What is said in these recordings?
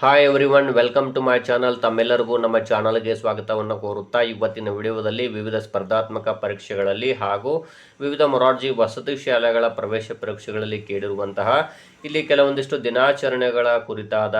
Hi everyone welcome to my channel ತಮ್ಮೆಲ್ಲರಿಗೂ ನಮ್ಮ ಚಾನಲ್ಗೆ ಸ್ವಾಗತವನ್ನು ಕೋರುತ್ತಾ ಇವತ್ತಿನ ವಿಡಿಯೋದಲ್ಲಿ ವಿವಿಧ ಸ್ಪರ್ಧಾತ್ಮಕ ಪರೀಕ್ಷೆಗಳಲ್ಲಿ ಹಾಗೂ ವಿವಿಧ ಮೊರಾರ್ಜಿ ವಸತಿ ಶಾಲೆಗಳ ಪ್ರವೇಶ ಪರೀಕ್ಷೆಗಳಲ್ಲಿ ಕೇಳಿರುವಂತಹ ಇಲ್ಲಿ ಕೆಲವೊಂದಿಷ್ಟು ದಿನಾಚರಣೆಗಳ ಕುರಿತಾದ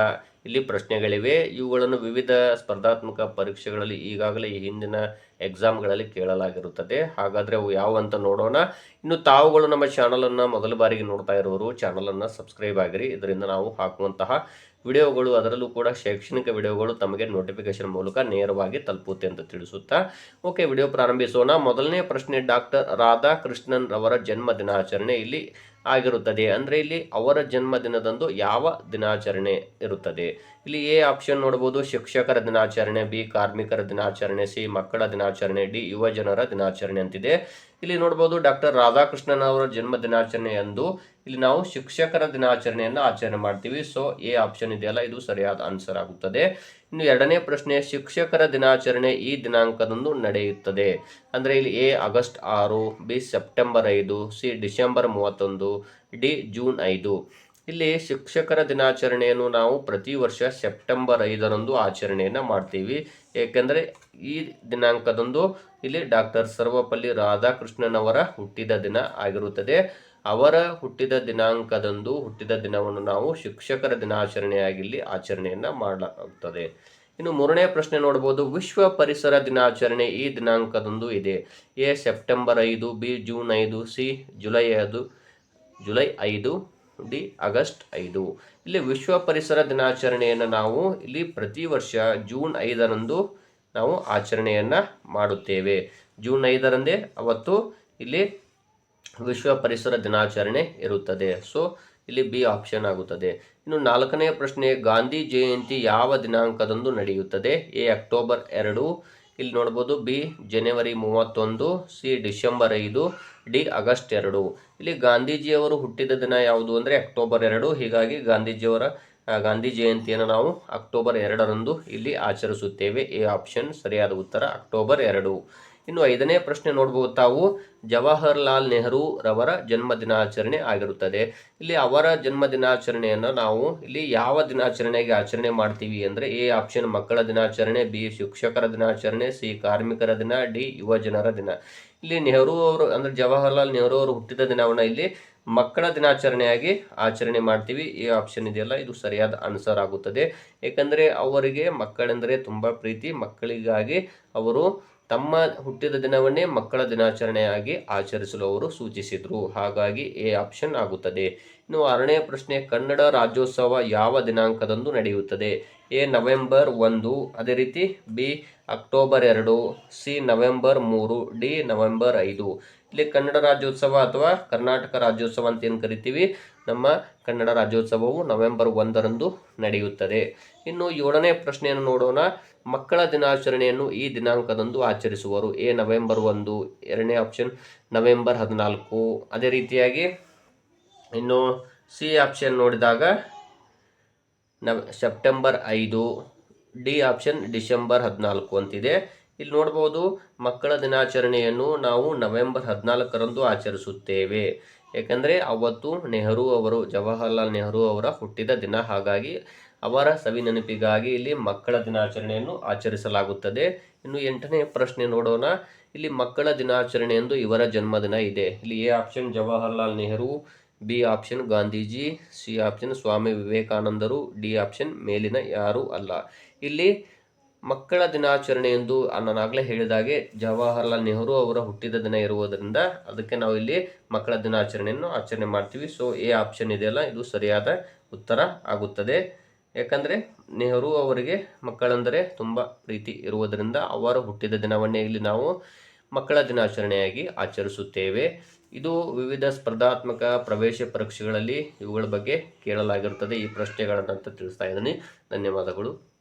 ಇಲ್ಲಿ ಪ್ರಶ್ನೆಗಳಿವೆ. ಇವುಗಳನ್ನು ವಿವಿಧ ಸ್ಪರ್ಧಾತ್ಮಕ ಪರೀಕ್ಷೆಗಳಲ್ಲಿ ಈಗಾಗಲೇ ಹಿಂದಿನ ಎಕ್ಸಾಮ್ಗಳಲ್ಲಿ ಕೇಳಲಾಗಿರುತ್ತದೆ. ಹಾಗಾದರೆ ಅವು ಯಾವ ಅಂತ ನೋಡೋಣ. ಇನ್ನು ತಾವುಗಳು ನಮ್ಮ ಚಾನಲನ್ನು ಮೊದಲ ಬಾರಿಗೆ ನೋಡ್ತಾ ಇರೋರು ಚಾನಲನ್ನು ಸಬ್ಸ್ಕ್ರೈಬ್ ಆಗಿರಿ. ಇದರಿಂದ ನಾವು ಹಾಕುವಂತಹ ವಿಡಿಯೋಗಳು, ಅದರಲ್ಲೂ ಕೂಡ ಶೈಕ್ಷಣಿಕ ವಿಡಿಯೋಗಳು ತಮಗೆ ನೋಟಿಫಿಕೇಶನ್ ಮೂಲಕ ನೇರವಾಗಿ ತಲುಪುತ್ತೆ ಅಂತ ತಿಳಿಸುತ್ತಾ. ಓಕೆ ವಿಡಿಯೋ ಪ್ರಾರಂಭಿಸೋಣ. ಮೊದಲನೇ ಪ್ರಶ್ನೆ ಡಾಕ್ಟರ್ ರಾಧಾಕೃಷ್ಣನ್ ರವರ ಜನ್ಮ ದಿನಾಚರಣೆ. ಇಲ್ಲಿ ಆಗಿರುತ್ತದೆ. ಅಂದರೆ ಇಲ್ಲಿ ಅವರ ಜನ್ಮದಿನದಂದು ಯಾವ ದಿನಾಚರಣೆ ಇರುತ್ತದೆ? ಇಲ್ಲಿ ಎ ಆಪ್ಷನ್ ನೋಡ್ಬೋದು. ಶಿಕ್ಷಕರ ದಿನಾಚರಣೆ, ಬಿ ಕಾರ್ಮಿಕರ ದಿನಾಚರಣೆ, ಸಿ ಮಕ್ಕಳ ದಿನಾಚರಣೆ, ಡಿ ಯುವ ಜನರ ದಿನಾಚರಣೆ ಅಂತಿದೆ. ಇಲ್ಲಿ ನೋಡ್ಬೋದು ಡಾಕ್ಟರ್ ರಾಧಾಕೃಷ್ಣನ್ ಅವರ ಜನ್ಮ ದಿನಾಚರಣೆ ಎಂದು ಇಲ್ಲಿ ನಾವು ಶಿಕ್ಷಕರ ದಿನಾಚರಣೆಯನ್ನು ಆಚರಣೆ ಮಾಡ್ತೀವಿ. ಸೊ ಎ ಆಪ್ಷನ್ ಇದೆಯಲ್ಲ, ಇದು ಸರಿಯಾದ ಆನ್ಸರ್ ಆಗುತ್ತದೆ. ಇನ್ನು ಎರಡನೇ ಪ್ರಶ್ನೆ, ಶಿಕ್ಷಕರ ದಿನಾಚರಣೆ ಈ ದಿನಾಂಕದಂದು ನಡೆಯುತ್ತದೆ. ಅಂದರೆ ಇಲ್ಲಿ ಎ ಆಗಸ್ಟ್ ಆರು ಬಿ ಸೆಪ್ಟೆಂಬರ್ ಐದು ಸಿ ಡಿಸೆಂಬರ್ ಮೂವತ್ತೊಂದು ಡಿ ಜೂನ್ ಐದು. ಇಲ್ಲಿ ಶಿಕ್ಷಕರ ದಿನಾಚರಣೆಯನ್ನು ನಾವು ಪ್ರತಿ ವರ್ಷ ಸೆಪ್ಟೆಂಬರ್ ಐದರಂದು ಆಚರಣೆಯನ್ನು ಮಾಡ್ತೀವಿ. ಏಕೆಂದರೆ ಈ ದಿನಾಂಕದಂದು ಇಲ್ಲಿ ಡಾಕ್ಟರ್ ಸರ್ವಪಲ್ಲಿ ರಾಧಾಕೃಷ್ಣನ್ ಅವರ ಹುಟ್ಟಿದ ದಿನ ಆಗಿರುತ್ತದೆ. ಅವರ ಹುಟ್ಟಿದ ದಿನಾಂಕದಂದು ಹುಟ್ಟಿದ ದಿನವನ್ನು ನಾವು ಶಿಕ್ಷಕರ ದಿನಾಚರಣೆಯಾಗಿ ಇಲ್ಲಿ ಆಚರಣೆಯನ್ನು ಮಾಡಲಾಗುತ್ತದೆ ಇನ್ನು ಮೂರನೇ ಪ್ರಶ್ನೆ ನೋಡ್ಬೋದು. ವಿಶ್ವ ಪರಿಸರ ದಿನಾಚರಣೆ ಈ ದಿನಾಂಕದಂದು ಇದೆ. ಎ ಸೆಪ್ಟೆಂಬರ್ ಐದು, ಬಿ ಜೂನ್ ಐದು, ಸಿ ಜುಲೈ ಐದು ಜುಲೈ ಐದು ಡಿ ಆಗಸ್ಟ್ ಐದು. ಇಲ್ಲಿ ವಿಶ್ವ ಪರಿಸರ ದಿನಾಚರಣೆಯನ್ನು ನಾವು ಇಲ್ಲಿ ಪ್ರತಿ ವರ್ಷ ಜೂನ್ ಐದರಂದು ನಾವು ಆಚರಣೆಯನ್ನು ಮಾಡುತ್ತೇವೆ. ಜೂನ್ ಐದರಂದೇ ಅವತ್ತು ಇಲ್ಲಿ ವಿಶ್ವ ಪರಿಸರ ದಿನಾಚರಣೆ ಇರುತ್ತದೆ. ಸೊ, ಇಲ್ಲಿ ಬಿ ಆಪ್ಷನ್ ಆಗುತ್ತದೆ. ಇನ್ನು ನಾಲ್ಕನೇ ಪ್ರಶ್ನೆ, ಗಾಂಧಿ ಜಯಂತಿ ಯಾವ ದಿನಾಂಕದಂದು ನಡೆಯುತ್ತದೆ? ಎ, ಅಕ್ಟೋಬರ್ ಎರಡು ಇಲ್ಲಿ ನೋಡ್ಬೋದು ಬಿ, ಜನವರಿ ಮೂವತ್ತೊಂದು, ಸಿ, ಡಿಸೆಂಬರ್ ಐದು, ಡಿ, ಆಗಸ್ಟ್ ಎರಡು. ಇಲ್ಲಿ ಗಾಂಧೀಜಿಯವರು ಹುಟ್ಟಿದ ದಿನ ಯಾವುದು ಅಂದರೆ ಅಕ್ಟೋಬರ್ ಎರಡು. ಹೀಗಾಗಿ ಗಾಂಧೀಜಿಯವರ ಗಾಂಧಿ ಜಯಂತಿಯನ್ನು ನಾವು ಅಕ್ಟೋಬರ್ ಎರಡರಂದು ಇಲ್ಲಿ ಆಚರಿಸುತ್ತೇವೆ. ಎ ಆಪ್ಷನ್, ಸರಿಯಾದ ಉತ್ತರ, ಅಕ್ಟೋಬರ್ ಎರಡು. ಇನ್ನು ಐದನೇ ಪ್ರಶ್ನೆ ನೋಡಬಹುದು ತಾವು ಜವಾಹರ್ಲಾಲ್ ನೆಹರು ರವರ ಜನ್ಮ ದಿನಾಚರಣೆ ಆಗಿರುತ್ತದೆ. ಇಲ್ಲಿ ಅವರ ಜನ್ಮ ದಿನಾಚರಣೆಯನ್ನು ನಾವು ಇಲ್ಲಿ ಯಾವ ದಿನಾಚರಣೆಗೆ ಆಚರಣೆ ಮಾಡ್ತೀವಿ ಅಂದರೆ ಎ ಆಪ್ಷನ್ ಮಕ್ಕಳ ದಿನಾಚರಣೆ, ಬಿ ಶಿಕ್ಷಕರ ದಿನಾಚರಣೆ, ಸಿ ಕಾರ್ಮಿಕರ ದಿನ, ಡಿ ಯುವ ಜನರ ದಿನ. ಇಲ್ಲಿ ನೆಹರು ಅವರು ಅಂದರೆ ಜವಾಹರ್ಲಾಲ್ ನೆಹರು ಅವರು ಹುಟ್ಟಿದ ದಿನವನ್ನು ಇಲ್ಲಿ ಮಕ್ಕಳ ದಿನಾಚರಣೆಯಾಗಿ ಆಚರಣೆ ಮಾಡ್ತೀವಿ. ಈ ಆಪ್ಷನ್ ಇದೆಯಲ್ಲ, ಇದು ಸರಿಯಾದ ಆನ್ಸರ್ ಆಗುತ್ತದೆ. ಏಕೆಂದರೆ ಅವರಿಗೆ ಮಕ್ಕಳೆಂದರೆ ತುಂಬ ಪ್ರೀತಿ. ಮಕ್ಕಳಿಗಾಗಿ ಅವರು ತಮ್ಮ ಹುಟ್ಟಿದ ದಿನವನ್ನೇ ಮಕ್ಕಳ ದಿನಾಚರಣೆಯಾಗಿ ಆಚರಿಸಲು ಅವರು ಸೂಚಿಸಿದರು. ಹಾಗಾಗಿ ಎ ಆಪ್ಷನ್ ಆಗುತ್ತದೆ. ಇನ್ನು ಆರನೇ ಪ್ರಶ್ನೆ, ಕನ್ನಡ ರಾಜ್ಯೋತ್ಸವ ಯಾವ ದಿನಾಂಕದಂದು ನಡೆಯುತ್ತದೆ? ಎ, ನವೆಂಬರ್ ಒಂದು, ಅದೇ ರೀತಿ ಬಿ, ಅಕ್ಟೋಬರ್ ಎರಡು, ಸಿ, ನವೆಂಬರ್ ಮೂರು, ಡಿ, ನವೆಂಬರ್ ಐದು. ಇಲ್ಲಿ ಕನ್ನಡ ರಾಜ್ಯೋತ್ಸವ ಅಥವಾ ಕರ್ನಾಟಕ ರಾಜ್ಯೋತ್ಸವ ಅಂತ ಏನು ಕರಿತೀವಿ? ನಮ್ಮ ಕನ್ನಡ ರಾಜ್ಯೋತ್ಸವವು ನವೆಂಬರ್ ಒಂದರಂದು ನಡೆಯುತ್ತದೆ. ಇನ್ನು ಏಳನೇ ಪ್ರಶ್ನೆಯನ್ನು ನೋಡೋಣ. ಮಕ್ಕಳ ದಿನಾಚರಣೆಯನ್ನು ಈ ದಿನಾಂಕದಂದು ಆಚರಿಸುವರು. ಎ, ನವೆಂಬರ್ ಒಂದು, ಎರಡನೇ ಆಪ್ಷನ್, ನವೆಂಬರ್ ಹದಿನಾಲ್ಕು. ಅದೇ ರೀತಿಯಾಗಿ ಇನ್ನು ಸಿ ಆಪ್ಷನ್ ನೋಡಿದಾಗ ನವ್ ಸೆಪ್ಟೆಂಬರ್ ಐದು ಡಿ ಆಪ್ಷನ್ ಡಿಸೆಂಬರ್ ಹದಿನಾಲ್ಕು ಅಂತಿದೆ. ಇಲ್ಲಿ ನೋಡ್ಬೋದು ಮಕ್ಕಳ ದಿನಾಚರಣೆಯನ್ನು ನಾವು ನವೆಂಬರ್ ಹದಿನಾಲ್ಕರಂದು ಆಚರಿಸುತ್ತೇವೆ. ಏಕೆಂದರೆ ಅವತ್ತು ನೆಹರು ಅವರು, ಜವಾಹರ್ಲಾಲ್ ನೆಹರು ಅವರ ಹುಟ್ಟಿದ ದಿನ. ಹಾಗಾಗಿ ಅವರ ಸವಿ ನೆನಪಿಗಾಗಿ ಇಲ್ಲಿ ಮಕ್ಕಳ ದಿನಾಚರಣೆಯನ್ನು ಆಚರಿಸಲಾಗುತ್ತದೆ. ಇನ್ನು ಎಂಟನೇ ಪ್ರಶ್ನೆ ನೋಡೋಣ. ಇಲ್ಲಿ ಮಕ್ಕಳ ದಿನಾಚರಣೆ ಎಂದು ಇವರ ಜನ್ಮದಿನ ಇದೆ. ಇಲ್ಲಿ A option Jawaharlal Nehru B option Gandhiji, C option Swami ವಿವೇಕಾನಂದರು, ಡಿ ಆಪ್ಷನ್ ಮೇಲಿನ ಯಾರೂ ಅಲ್ಲ. ಇಲ್ಲಿ ಮಕ್ಕಳ ದಿನಾಚರಣೆ ಎಂದು ನಾನಾಗಲೇ ಹೇಳಿದಾಗೆ ಜವಾಹರ್ಲಾಲ್ ನೆಹರು ಅವರ ಹುಟ್ಟಿದ ದಿನ ಇರುವುದರಿಂದ ಅದಕ್ಕೆ ನಾವು ಇಲ್ಲಿ ಮಕ್ಕಳ ದಿನಾಚರಣೆಯನ್ನು ಆಚರಣೆ ಮಾಡ್ತೀವಿ. ಸೊ ಎ ಆಪ್ಷನ್ ಇದೆಯಲ್ಲ, ಇದು ಸರಿಯಾದ ಉತ್ತರ ಆಗುತ್ತದೆ. ಯಾಕಂದರೆ ನೆಹರು ಅವರಿಗೆ ಮಕ್ಕಳೆಂದರೆ ತುಂಬ ಪ್ರೀತಿ ಇರುವುದರಿಂದ ಅವರ ಹುಟ್ಟಿದ ದಿನವನ್ನೇ ಇಲ್ಲಿ ನಾವು ಮಕ್ಕಳ ದಿನಾಚರಣೆಯಾಗಿ ಆಚರಿಸುತ್ತೇವೆ. ಇದು ವಿವಿಧ ಸ್ಪರ್ಧಾತ್ಮಕ ಪ್ರವೇಶ ಪರೀಕ್ಷೆಗಳಲ್ಲಿ ಇವುಗಳ ಬಗ್ಗೆ ಕೇಳಲಾಗಿರುತ್ತದೆ. ಈ ಪ್ರಶ್ನೆಗಳನ್ನು ಅಂತ ತಿಳಿಸ್ತಾ ಇದ್ದೀನಿ. ಧನ್ಯವಾದಗಳು.